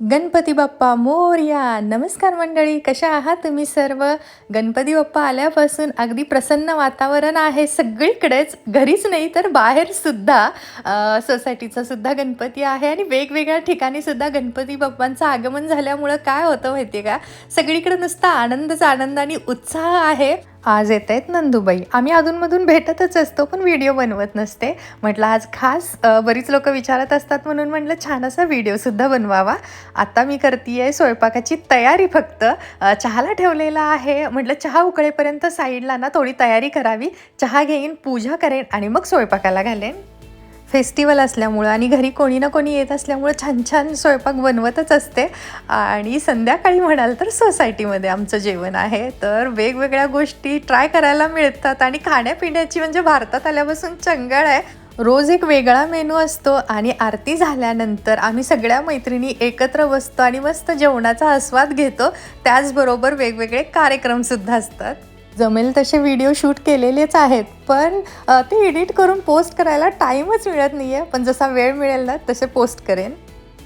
गणपती बाप्पा मोरया. नमस्कार मंडळी कशा आहात तुम्ही सर्व? गणपती बाप्पा आल्यापासून अगदी प्रसन्न वातावरण आहे सगळीकडेच. घरीच नाही तर बाहेरसुद्धा सोसायटीचा सुद्धा गणपती आहे आणि वेगवेगळ्या ठिकाणीसुद्धा गणपती बाप्पांचं आगमन झाल्यामुळं काय होतं माहिती आहे का? सगळीकडे नुसता आनंदच आनंद आणि उत्साह आहे. आज येत आहेत नंदुबाई. आम्ही अधूनमधून भेटतच असतो पण व्हिडिओ बनवत नसते. म्हटलं आज खास बरीच लोक विचारत असतात म्हणून म्हटलं छान असा व्हिडिओसुद्धा बनवावा. आता मी करते आहे स्वयंपाकाची तयारी फक्त. चहाला ठेवलेला आहे. म्हटलं चहा उकळेपर्यंत साईडला ना थोडी तयारी करावी. चहा घेईन पूजा करेन आणि मग स्वयंपाकाला घालेन. फेस्टिवल असल्यामुळं आणि घरी कोणी ना कोणी येत असल्यामुळं छान छान स्वयंपाक बनवतच असते. आणि संध्याकाळी म्हणाल तर सोसायटीमध्ये आमचं जेवण आहे. तर वेगवेगळ्या गोष्टी ट्राय करायला मिळतात आणि खाण्यापिण्याची म्हणजे भारतात आल्यापासून चंगळ आहे. रोज एक वेगळा मेनू असतो आणि आरती झाल्यानंतर आम्ही सगळ्या मैत्रिणी एकत्र बसतो आणि मस्त जेवणाचा आस्वाद घेतो. त्याचबरोबर वेगवेगळे कार्यक्रमसुद्धा असतात. जमेल तसे व्हिडिओ शूट केलेलेच आहेत. पण ते एडिट करून पोस्ट करायला टाईमच मिळत नाही आहे पण जसा वेळ मिळेल ना तसे पोस्ट करेन.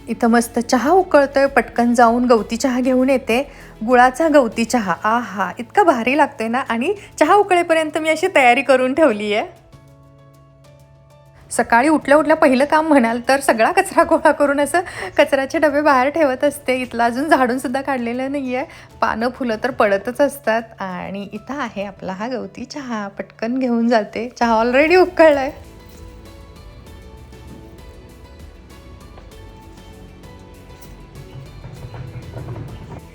इथं मस्त चहा उकळतोय. पटकन जाऊन गवती चहा घेऊन येते. गुळाचा गवती चहा. आ हा इतका भारी लागतोय ना. आणि चहा उकळेपर्यंत मी अशी तयारी करून ठेवली आहे सकाळी उठल्या उठल्या पहिलं काम म्हणाल तर सगळा कचरा गोळा करून असं कचऱ्याचे डबे बाहेर ठेवत असते. इथलं अजून झाडूनसुद्धा काढलेलं नाही आहे पानं फुलं तर पडतच असतात. आणि इथं आहे आपला हा गवती चहा. पटकन घेऊन जाते. चहा ऑलरेडी उकळलाय.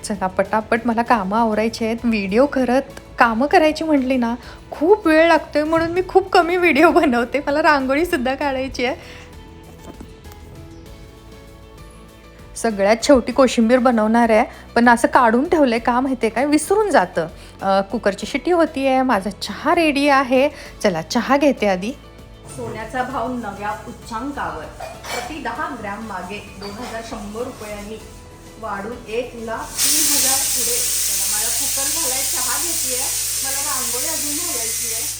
चला पटापट मला कामं आवरायची आहेत. व्हिडिओ करत कामं करायची म्हटली ना खूप वेळ लागतोय म्हणून मी खूप कमी व्हिडिओ बनवते. मला रांगोळीसुद्धा काढायची आहे. सगळ्यात शेवटी कोशिंबीर बनवणार आहे. पण असं काढून ठेवलं आहे का माहिती आहे काय? विसरून जातं. कुकरची शिट्टी होती आहे माझा चहा रेडी आहे. चला चहा घेते आधी. सोन्याचा भाव नव्या उच्चांकावर. प्रति दहा ग्रॅम मागे दोन हजार शंभर रुपयांनी. वाढून एक लाख तीन हजार पुढे. कुकर घालाय चहा आहे मला रांगोळी अजून घालायची आहे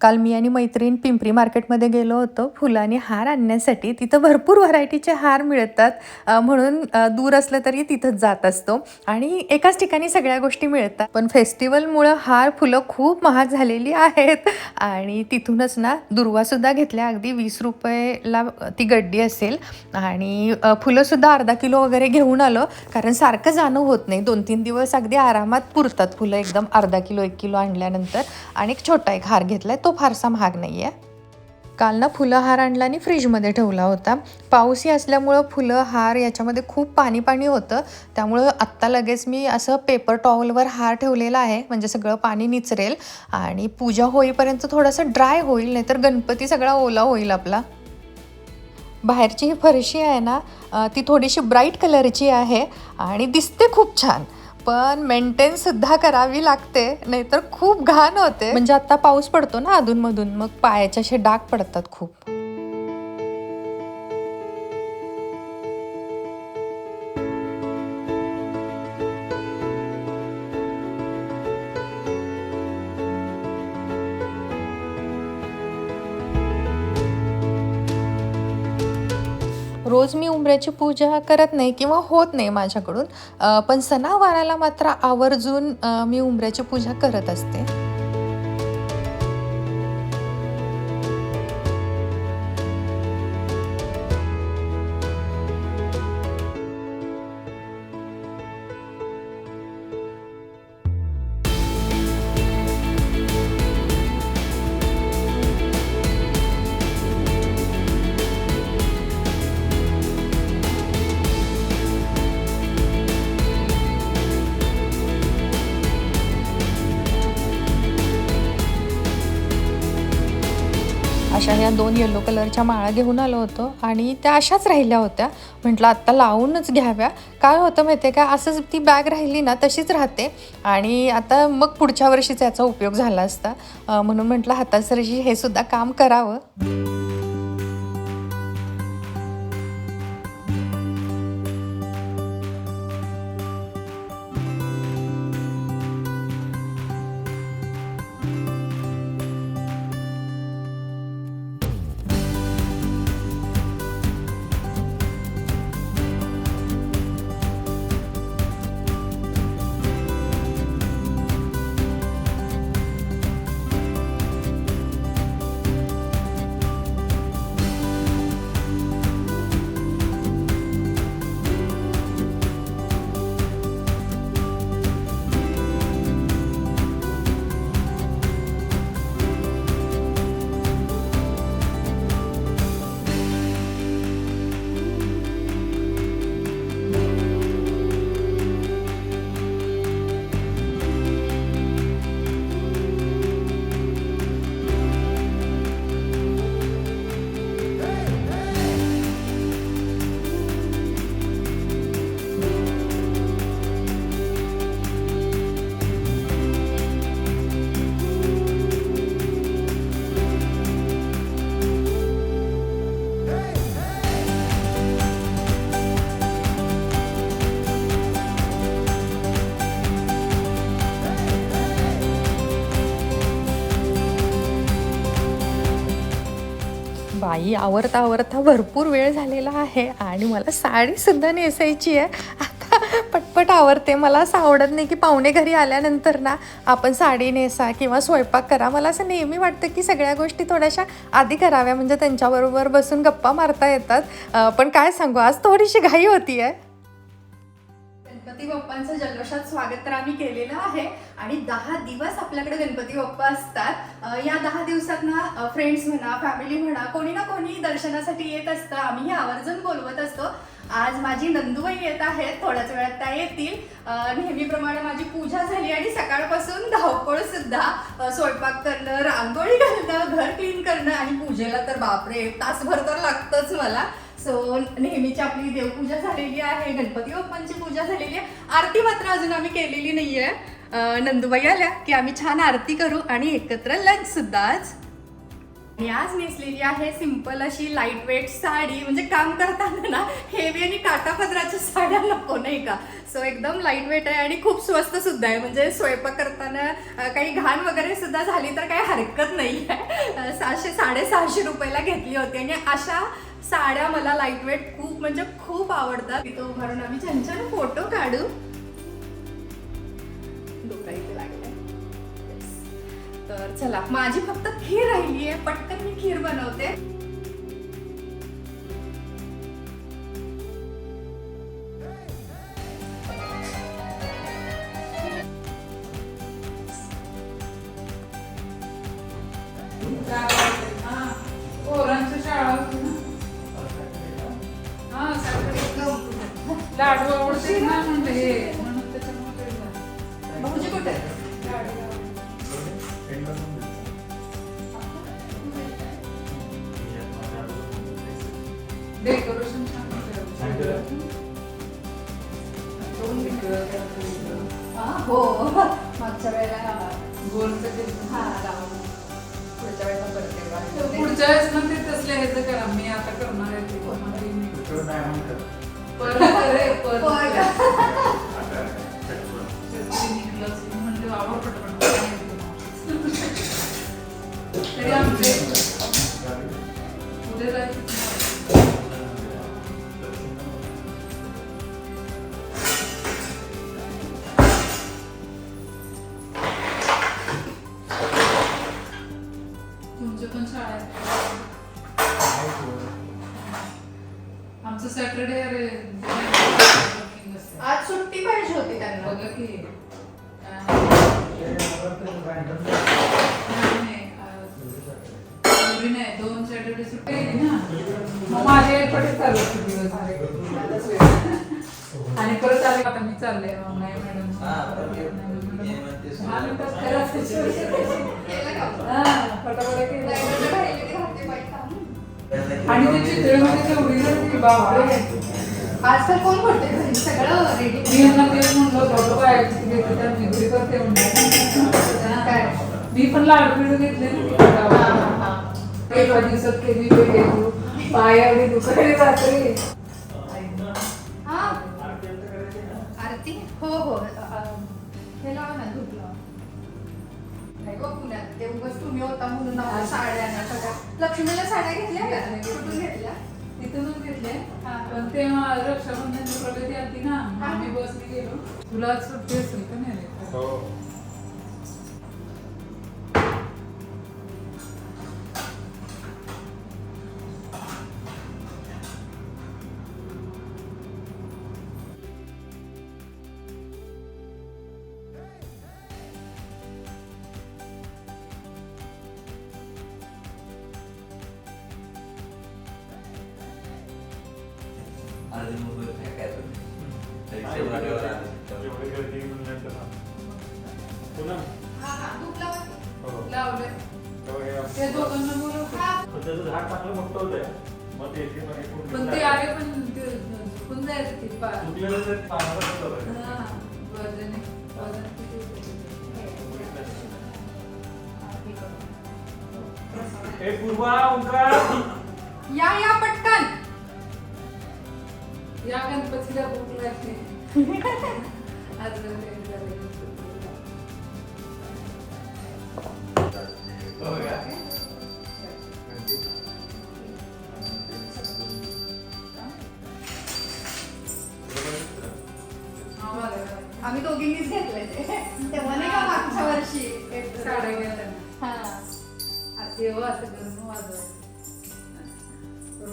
काल मी आणि मैत्रीण पिंपरी मार्केटमध्ये गेलो होतो. फुलांनी हार आणण्यासाठी तिथं भरपूर व्हरायटीचे हार मिळतात. म्हणून दूर असलं तरी तिथंच जात असतो. आणि एकाच ठिकाणी सगळ्या गोष्टी मिळतात. पण फेस्टिवलमुळं हार फुलं खूप महाग झालेली आहेत. आणि तिथूनच ना दुर्वासुद्धा घेतल्या. अगदी वीस रुपयेला ती गड्डी असेल. आणि फुलंसुद्धा अर्धा किलो वगैरे घेऊन आलो. कारण सारखं जाणं होत नाही. दोन तीन दिवस अगदी आरामात पुरतात फुलं. एकदम अर्धा किलो एक किलो आणल्यानंतर. आणि एक छोटा एक हार घेतला आहे तो तो फारसा महाग नाही आहे काल ना फुलं हार आणला आणि फ्रीजमध्ये ठेवला होता. पाऊसही असल्यामुळं फुलं हार याच्यामध्ये खूप पाणी पाणी होतं. त्यामुळं आत्ता लगेच मी असं पेपर टॉवलवर हार ठेवलेला आहे. म्हणजे सगळं पाणी निचरेल आणि पूजा होईपर्यंत थोडंसं ड्राय होईल नाहीतर गणपती सगळा ओला होईल आपला. बाहेरची ही फरशी आहे ना ती थोडीशी ब्राईट कलरची आहे आणि दिसते खूप छान. पण मेंटेन सुद्धा करावी लागते नाहीतर खूप घाण होते. म्हणजे आता पाऊस पडतो ना अधूनमधून मग पायाच्या असे डाग पडतात खूप. रोज मी उंबऱ्याची पूजा करत नाही किंवा होत नाही माझ्याकडून पण सणावाराला मात्र आवर्जून मी उंबऱ्याची पूजा करत असते. अशा ह्या दोन येलो कलरच्या माळा घेऊन आलो होतो आणि त्या अशाच राहिल्या होत्या. म्हटलं आत्ता लावूनच घ्याव्या. काय होतं माहिती आहे का? असंच ती बॅग राहिली ना तशीच राहते. आणि आता मग पुढच्या वर्षीच याचा उपयोग झाला असता. म्हणून म्हटलं हातासरशी हे सुद्धा काम करावं. बाई आवरता आवरता भरपूर वेळ झालेला आहे आणि मला साडीसुद्धा नेसायची आहे. आता पटपट आवरते. मला असं आवडत नाही की पाहुणे घरी आल्यानंतर ना आपण साडी नेसा किंवा स्वयंपाक करा. मला असं नेहमी वाटतं की सगळ्या गोष्टी थोड्याशा आधी कराव्या. म्हणजे त्यांच्याबरोबर बसून गप्पा मारता येतात. पण काय सांगू? आज थोडीशी घाई होती आहे गणपती बाप्पांचं जल्लोषात स्वागत तर आम्ही केलेलं आहे. आणि दहा दिवस आपल्याकडे गणपती बाप्पा असतात. या दहा दिवसात ना फ्रेंड्स म्हणा फॅमिली म्हणा कोणी ना कोणी दर्शनासाठी येत असतं. आम्ही आवर्जून बोलवत असतो. आज माझी नंदूबाई येत आहेत. थोड्याच वेळात त्या येतील. नेहमीप्रमाणे माझी पूजा झाली आणि सकाळपासून धावपळ सुद्धा स्वयंपाक करणं रांगोळी घालणं घर क्लीन करणं आणि पूजेला तर बापरे तासभर तर लागतंच मला. सो नेहमीची आपली देवपूजा झालेली आहे गणपती बाप्पांची पूजा झालेली आहे. आरती मात्र अजून आम्ही केलेली नाहीये. आहे नंदुबाई आल्या की आम्ही छान आरती करू आणि एकत्र लंच सुद्धा आज. आणि आज नेसलेली आहे सिंपल अशी लाइट वेट साडी. म्हणजे काम करताना ना हेवी आणि काटापदराच्या साड्या नको नाही का? सो एकदम लाइट वेट आहे आणि खूप स्वस्त सुद्धा आहे. म्हणजे स्वयंपाक करताना काही घाण वगैरे सुद्धा झाली तर काही हरकत नाही आहे सहाशे साडेसहाशे रुपयाला घेतली होती आणि अशा साड्या मला लाइट वेट खूप म्हणजे खूप आवडतात. तिथं उभारून आम्ही छान छान फोटो काढू. डोका इथे लागलाय. तर चला माझी फक्त खीर राहिली आहे पटकन मी खीर बनवते. पोरांची लाडू आवडते ना म्हणते हे म्हणून त्याच्यामुळे ते झालं. भाऊजी कुठे आहेत? डेकोरेशन आणि परत आले आता मी चालले. मग नाही मॅडम. का? हा. आणि ते चित्रमध्ये तेवढी झाली, बापरे. आजकाल कोण करते घरी? सगळं रेडी मी यांना तेच म्हणलं बाबा बाहेरची घेते त्या निगडी करते काय? म्हणलं मी पण लाडू बिडू घेतले ना. एका दिवसात केली पायावरी दुखारी रात्री हा आरती हो हो. हे लावा ना धूप लावा. नाही गो पुण्यात ते उगाच तुम्ही होता म्हणून आम्हाला साड्या ना सगळ्या लक्ष्मीला साड्या घेतल्या का? कुठून घेतल्या? तिथूनच घेतले हा. पण तेव्हा रक्षाबंधनची प्रगती आली ना. आम्ही बसने गेलो. तुला सुट्टी असेल का नाही? हा. पण ते आले पण झुकून जायचं ते. हा, वजन आहे. वजन किती होतं? ए पूर्वा ओंकार या या पटकन या गणपतीला भूक लागते आज गणपती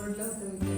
रोडला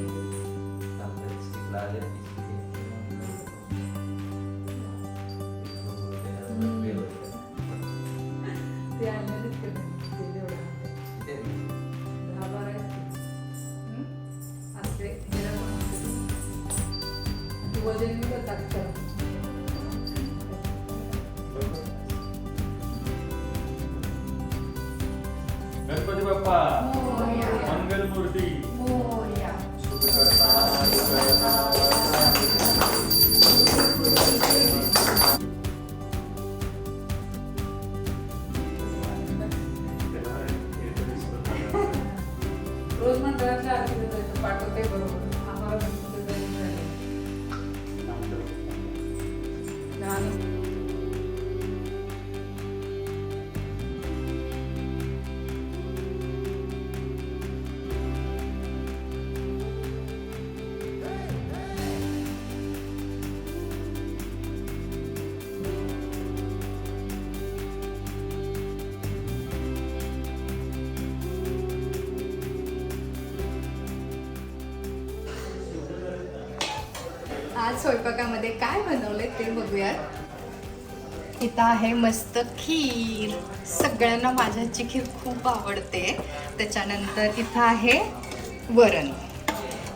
मंडळाच्या आरतीला जायचं पाठवते बरोबर. आम्हाला गणपती जायचं झालं. आज स्वयंपाकामध्ये काय बनवलंय ते बघूयात. इथं आहे मस्त खीर. सगळ्यांना माझ्याची खीर खूप आवडते. त्याच्यानंतर इथं आहे वरण.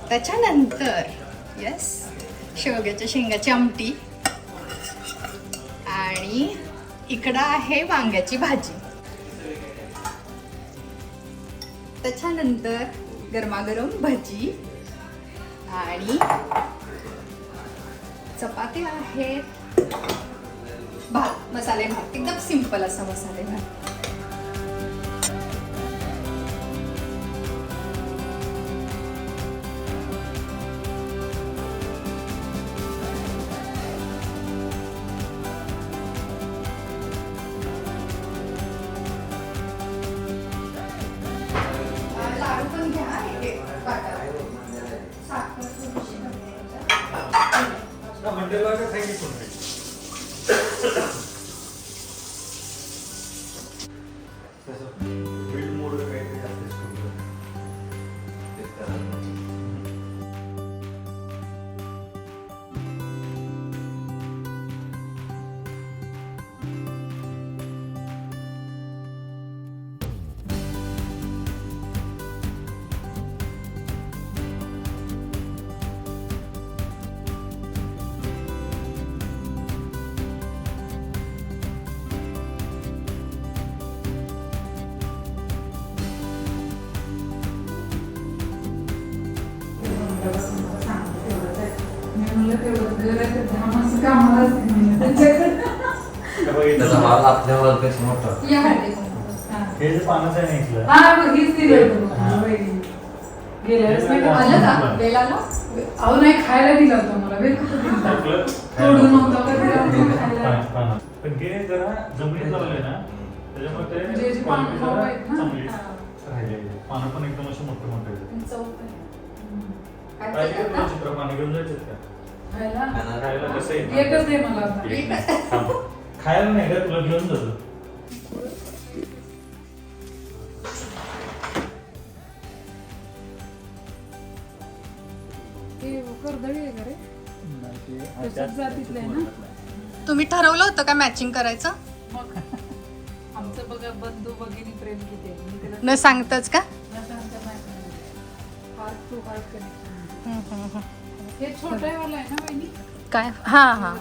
त्याच्यानंतर यस शेवग्याच्या शेंगाची आमटी. आणि इकडं आहे वांग्याची भाजी. त्याच्यानंतर गरमागरम भजी. आणि चपाती आहेत भात मसाले भात. एकदम सिंपल असा मसाले भात. लाडू पण घ्या याच्यात. ना मंडळाला काय हे इथं त्याचा भाग आपल्या वर्गापेक्षा मोठा या हळदी कुंकू. हा. हे जे पानाचं आहे ना इथलं हा बघ, हीच दिली होती बघ. हा, वहिनी. गेल्या वेळेस नाही का? आलं का वेलाला अहो नाही खायला दिला होता मला वेळ कुठं दिला? टाकलं. तोडून नव्हता का दिला होता खायला? पान- पानं. पण जरा जमिनीत लावले ना त्याच्यामुळे म्हणजे ते याची quality पानं जरा मऊ आहेत ना? चांगली हा. राहिली आहे. पानं पण एकदम असे मोठे मोठे चव पण आहे. हम्म. काय? चित्र पाणी घेऊन जायचं का खायला? कसं? एकच दे मला. थांब. नाही का तुला घेऊन जातो कर्दळी आहे का रे? तशाच जातीतलं आहे ना? तुम्ही ठरवलं होतं का मॅचिंग करायचं मग आमचं बघा बंधू भगिनी प्रेम किती आहे मी त्याला न सांगताच का हार्ट टू हार्ट कनेक्शन हे छोटं वाला आहे ना वहिनी काय? हा हा.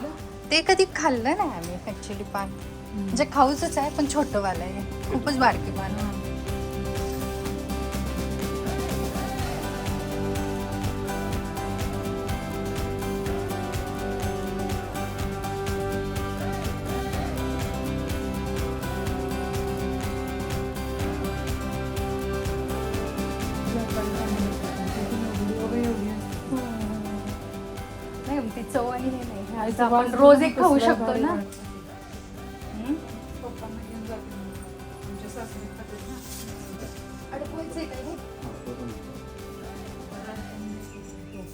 ते कधी खाल्लं नाही आम्ही ऍक्च्युली पान म्हणजे खाऊच आहे पण छोटं वालं आहे. खूपच बारकी पान आपण रोज एक खाऊ शकतो ना? हे?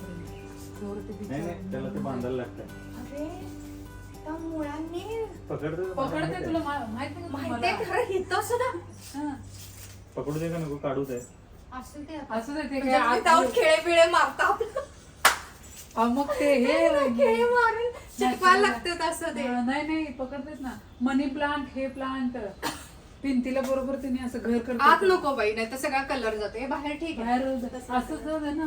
नाही नाही त्याला ते बांधायला लागतं अरे त्या मुळांनी पकडते पकडते तुला मा- माहीत नाही का माहितीये तुम्हाला? खरं हिथं सुद्धा. हा. पकडू दे का नको? काढू दे. असं ते असं ते ते काय म्हणजे आत- खेळे बिळे मारता आपलं अहो, मग ते हे खेळे मारून चिटकवायला लागतात असं ते. हा, नाही नाही पकडतेच ना. मनी प्लांट हे प्लांट. भिंतीला बरोबर तिने असं घर आत करतात नको बाई नाही तर सगळा कलर जातो. हे बाहेर ठीक आहे. बाहेर असंच जाऊ दे ना.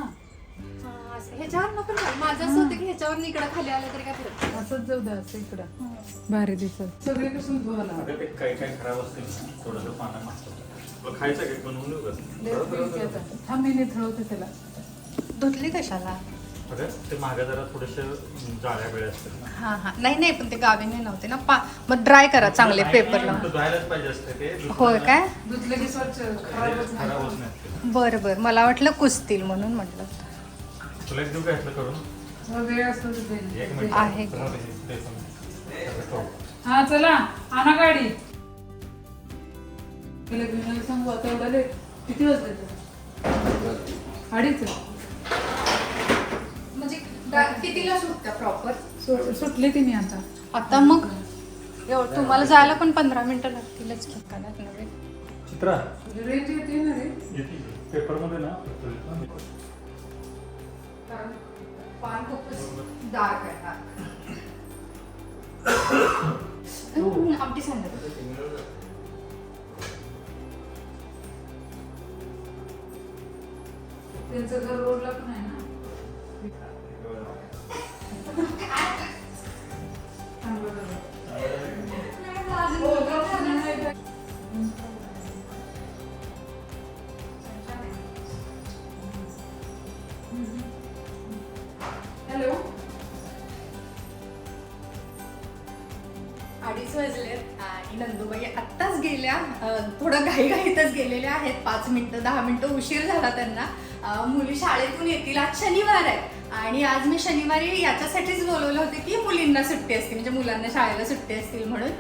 हा, असं. ह्याच्यावर नको ना. माझं असं होतं की ह्याच्यावर इकडे खाली आलं तरी काय फरक असंच जाऊ दे असं इकडं. भारी दिसत. सगळे कसं धुवायला अगं ते काही काही खराब असते ना थोडंसं पानं मागतं तुला खायचं की बनवून देऊ का? थांब मी निथळवते त्याला धुतली कशाला? ते मागं जरा थोडेसे जाळ्या वेळ असतात हा हा. नाही नाही पण ते गावीने नव्हते ना. पा मग ड्राय करा चांगले नाही, पेपर नाही, लावून तो धुवायलाच पाहिजे असते ते. दुसरं होय. काय? धुतलं की स्वच्छ खराबच खराब होत नाही. नाही. ते. बरं बरं. मला वाटलं कुसतील म्हणून म्हटलं. तुला एक देऊ का ह्यातलं करून? वेळ असतो तर दे. ना. एक मिनिट. आहे. ते पण. त्याचं. हा चला. आणा गाडी. सांगू आता एवढा लेट किती वाजले तर अडीच. कितीला सुटतं प्रॉपर सु- सुटली तिने आता. आता मग? एवढं तुम्हाला जायला पण पंधरा मिनिटं लागतीलच की कानात नव्हे. चित्रा. रेंज येते ना रे? पेपरमध्ये ना? कारण पान खूपच डार्क आहे. आमटी सांगत त्यांचं घर रोडला पण आहे पाच दहा मिनटं उशीर झाला त्यांना. मुली शाळेतून येतील आज शनिवार आहे. आणि आज मी शनिवारी याच्यासाठीच बोलवलं होतं की मुलींना सुट्टी असते म्हणजे मुलांना शाळेला सुट्टी असतील म्हणून.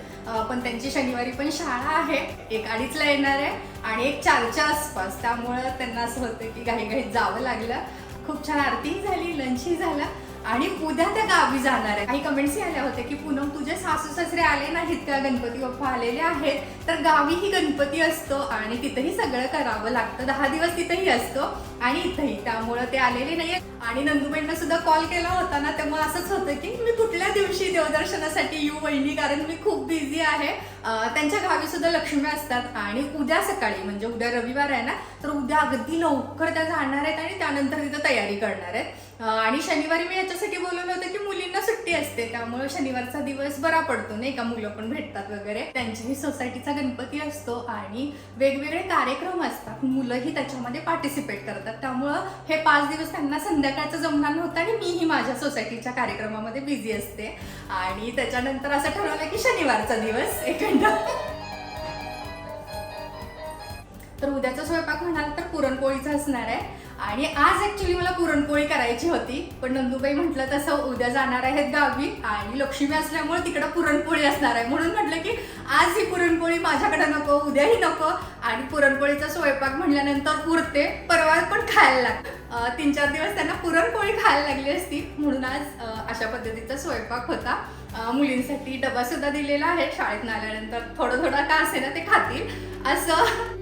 पण त्यांची शनिवारी पण शाळा आहे. एक अडीचला येणार आहे आणि एक चारच्या आसपास. त्यामुळं त्यांना असं होतं की घाईघाईत जावं लागलं. खूप छान आरतीही झाली लंचही झाला. आणि उद्या त्या गावी जाणार आहे. काही कमेंट्स आल्या होत्या की पूनम तुझे सासू सासरे आले नाहीत का? गणपती बाप्पा आलेले आहेत. तर गावीही गणपती असतो आणि तिथंही सगळं करावं लागतं. दहा दिवस तिथंही असतो आणि इथंही. त्यामुळं ते आलेले नाहीये. आणि नंदुबाईंना सुद्धा कॉल केला होता ना तेव्हा असंच होतं की मी कुठल्या दिवशी देवदर्शनासाठी येऊ वहिनी? कारण मी खूप बिझी आहे. त्यांच्या गावी सुद्धा लक्ष्मी असतात. आणि उद्या सकाळी म्हणजे उद्या रविवार आहे ना तर उद्या अगदी लवकर त्या जाणार आहेत आणि त्यानंतर तिथं तयारी करणार आहेत. आणि शनिवारी मी याच्यासाठी बोलवलं होतं की मुलींना सुट्टी असते त्यामुळे शनिवारचा दिवस बरा पडतो नाही का? मुलं पण भेटतात वगैरे. त्यांच्याही सोसायटीचा गणपती असतो आणि वेगवेगळे कार्यक्रम असतात. मुलंही त्याच्यामध्ये पार्टिसिपेट करतात. त्यामुळं हे पाच दिवस त्यांना संध्याकाळचं जमणार नव्हतं आणि मीही माझ्या सोसायटीच्या कार्यक्रमामध्ये बिझी असते. आणि त्याच्यानंतर असं ठरवलं की शनिवारचा दिवस एक तर उद्याचा स्वयंपाक म्हणाल तर पुरणपोळीचा असणार आहे. आणि आज ऍक्च्युली मला पुरणपोळी करायची होती पण नंदूबाई म्हटलं तसं उद्या जाणार आहेत गावी आणि लक्ष्मी असल्यामुळे तिकडं पुरणपोळी असणार आहे. म्हणून म्हटलं की आज ही पुरणपोळी माझ्याकडे नको उद्याही नको. आणि पुरणपोळीचा स्वयंपाक म्हटल्यानंतर उरते परवा पण खायला लागतं. तीन चार दिवस त्यांना पुरणपोळी खायला लागली असती म्हणून आज अशा पद्धतीचा स्वयंपाक होता. मुलींसाठी डबा सुद्धा दिलेला आहे. शाळेत आल्यानंतर थोडं थोडं का असे ना ते खातील. असं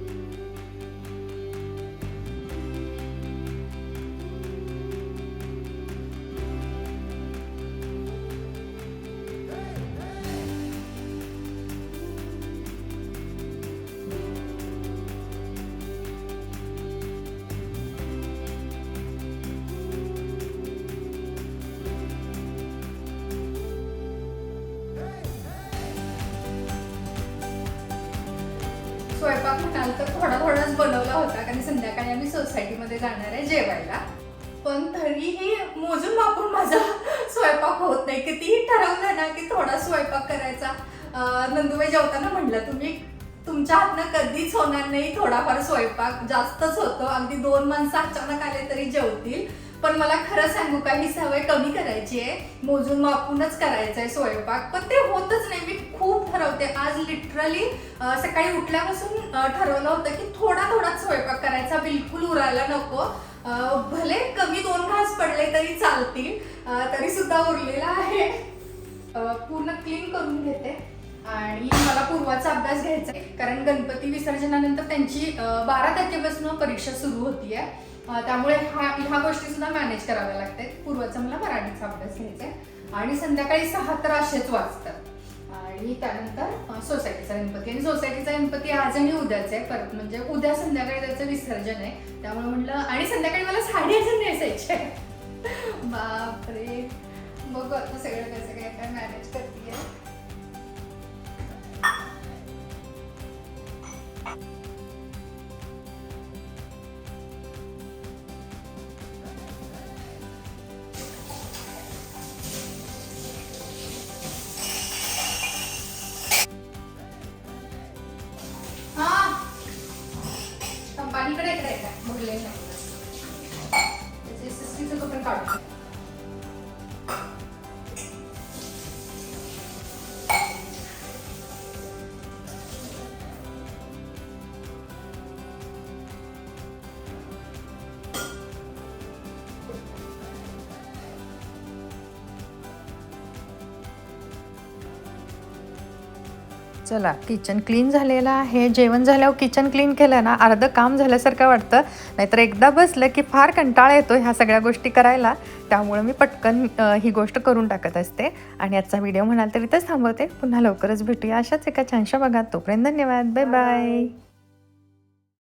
माझा स्वयंपाक होत नाही. कितीही ठरवलं ना की थोडा स्वयंपाक करायचा. नंदुबाई जेवताना म्हणलं तुम्ही तुमच्या हातनं कधीच होणार नाही थोडाफार स्वयंपाक. जास्तच होतो. अगदी दोन माणसं अचानक आले तरी जेवतील. पण मला खरं सांगू का ही सवय कमी करायची आहे. मोजून मापूनच करायचं आहे स्वयंपाक. पण ते होतच नाही. मी खूप ठरवते. आज लिटरली सकाळी उठल्यापासून ठरवलं होतं की थोडा थोडाच स्वयंपाक करायचा. बिलकुल उरायला नको. भले कमी दोन घास पडले तरी चालतील तरी सुद्धा उरलेला आहे. पूर्ण क्लीन करून घेते. आणि मला पूर्वाचा अभ्यास घ्यायचा आहे. कारण गणपती विसर्जनानंतर त्यांची बारा तारखेपासून परीक्षा सुरू होतीये. आहे त्यामुळे हा ह्या गोष्टी सुद्धा मॅनेज कराव्या लागतात. पूर्वाचा मला मराठीचा अभ्यास घ्यायचा आहे. आणि संध्याकाळी सहा तर असेच वाचतात. आणि त्यानंतर सोसायटीचा गणपती. आणि सोसायटीचा गणपती आज आणि उद्याच आहे. परत म्हणजे उद्या संध्याकाळी त्याचं विसर्जन आहे. त्यामुळे म्हटलं आणि संध्याकाळी मला साडी अजून नेसायची आहे. बापरे. बघू आता सगळं कसं काय काय मॅनेज करते tak. चला किचन क्लीन झालेलं आहे. जेवण झाल्यावर किचन क्लीन केलं ना अर्धं काम झाल्यासारखं वाटतं. नाहीतर एकदा बसलं की फार कंटाळा येतो ह्या सगळ्या गोष्टी करायला. त्यामुळं मी पटकन ही गोष्ट करून टाकत असते. आणि आजचा व्हिडिओ म्हणाल तर इथंच थांबवते. पुन्हा लवकरच भेटूया. अशाच एका छानशा बघा. तोपर्यंत धन्यवाद. Bye bye